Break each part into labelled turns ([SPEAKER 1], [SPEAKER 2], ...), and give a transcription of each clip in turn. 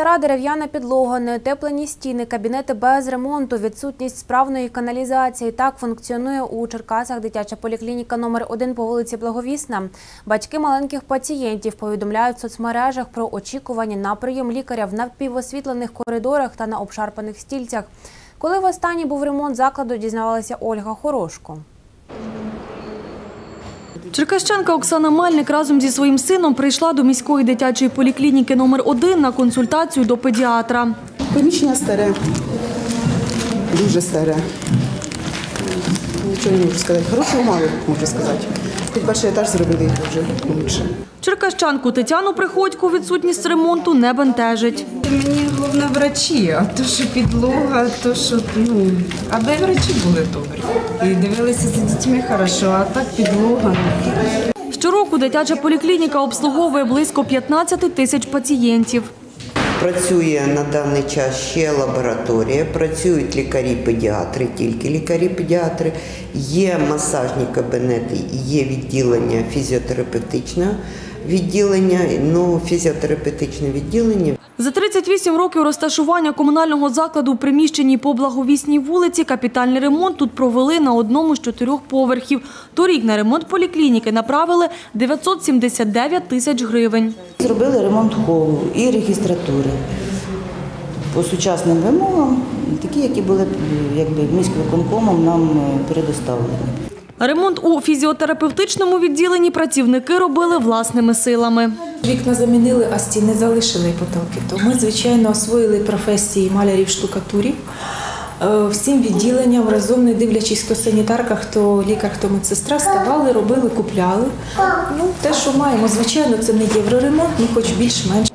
[SPEAKER 1] Стара дерев'яна підлога, неотеплені стіни, кабінети без ремонту, відсутність справної каналізації. Так функціонує у Черкасах дитяча поліклініка номер 1 по вулиці Благовісна. Батьки маленьких пацієнтів повідомляють в соцмережах про очікування на прийом лікаря в напівосвітлених коридорах та на обшарпаних стільцях. Коли востаннє був ремонт закладу, дізнавалася Ольга Хорошко.
[SPEAKER 2] Черкащанка Оксана Мальник разом зі своїм сином прийшла до міської дитячої поліклініки номер 1 на консультацію до педіатра.
[SPEAKER 3] Приміщення старе, дуже старе. Нічого не можу сказати. Хорошого мало можу сказати. Хоч перший етаж зробили їх вже лучше.
[SPEAKER 2] Черкащанку Тетяну Приходько відсутність ремонту не бентежить.
[SPEAKER 4] Мені головне врачі, а то, що підлога, то що ну аби врачі були добрі. І дивилися за дітьми хорошо, а так підлога. ну,
[SPEAKER 2] Щороку дитяча поліклініка обслуговує близько 15 тисяч пацієнтів.
[SPEAKER 5] Працює на даний час ще лабораторія, працюють лікарі-педіатри, тільки лікарі-педіатри, є масажні кабінети, є відділення фізіотерапевтичного відділення, ну фізіотерапевтичне відділення
[SPEAKER 2] За 38 років розташування комунального закладу у приміщенні по Благовісній вулиці капітальний ремонт тут провели на одному з чотирьох поверхів. Торік на ремонт поліклініки направили 979 тисяч гривень.
[SPEAKER 6] Зробили ремонт холу і регістратури по сучасним вимогам, такі, які були якби міськвиконкомом нам е, предоставлені.
[SPEAKER 2] Ремонт у фізіотерапевтичному відділенні працівники робили власними силами.
[SPEAKER 7] Вікна замінили, а стіни залишили потолки. То ми, звичайно, освоїли професії малярів штукатурів. Е, Всім відділенням разом, не дивлячись, хто санітарка, хто лікар, хто медсестра, ставали, робили, купляли. Ну, те, що маємо, звичайно, це не євроремонт, ну хоч більш-менш.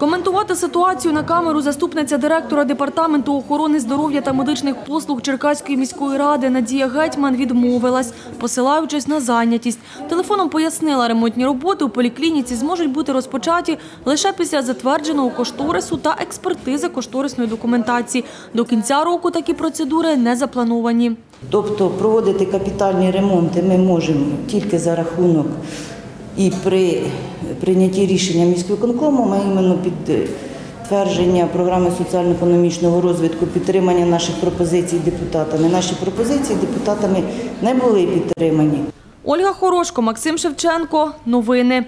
[SPEAKER 2] Коментувати ситуацію на камеру заступниця директора департаменту охорони здоров'я та медичних послуг Черкаської міської ради Надія Гетьман відмовилась, посилаючись на зайнятість. Телефоном пояснила, ремонтні роботи у поліклініці зможуть бути розпочаті лише після затвердженого кошторису та експертизи кошторисної документації. До кінця року такі процедури не заплановані.
[SPEAKER 6] Тобто проводити капітальні ремонти ми можемо тільки за рахунок і при прийнятті рішення міськвиконкому, ми іменно підтвердження програми соціально-економічного розвитку, підтримання наших пропозицій депутатами. Наші пропозиції депутатами не були підтримані.
[SPEAKER 2] Ольга Хорошко, Максим Шевченко. Новини.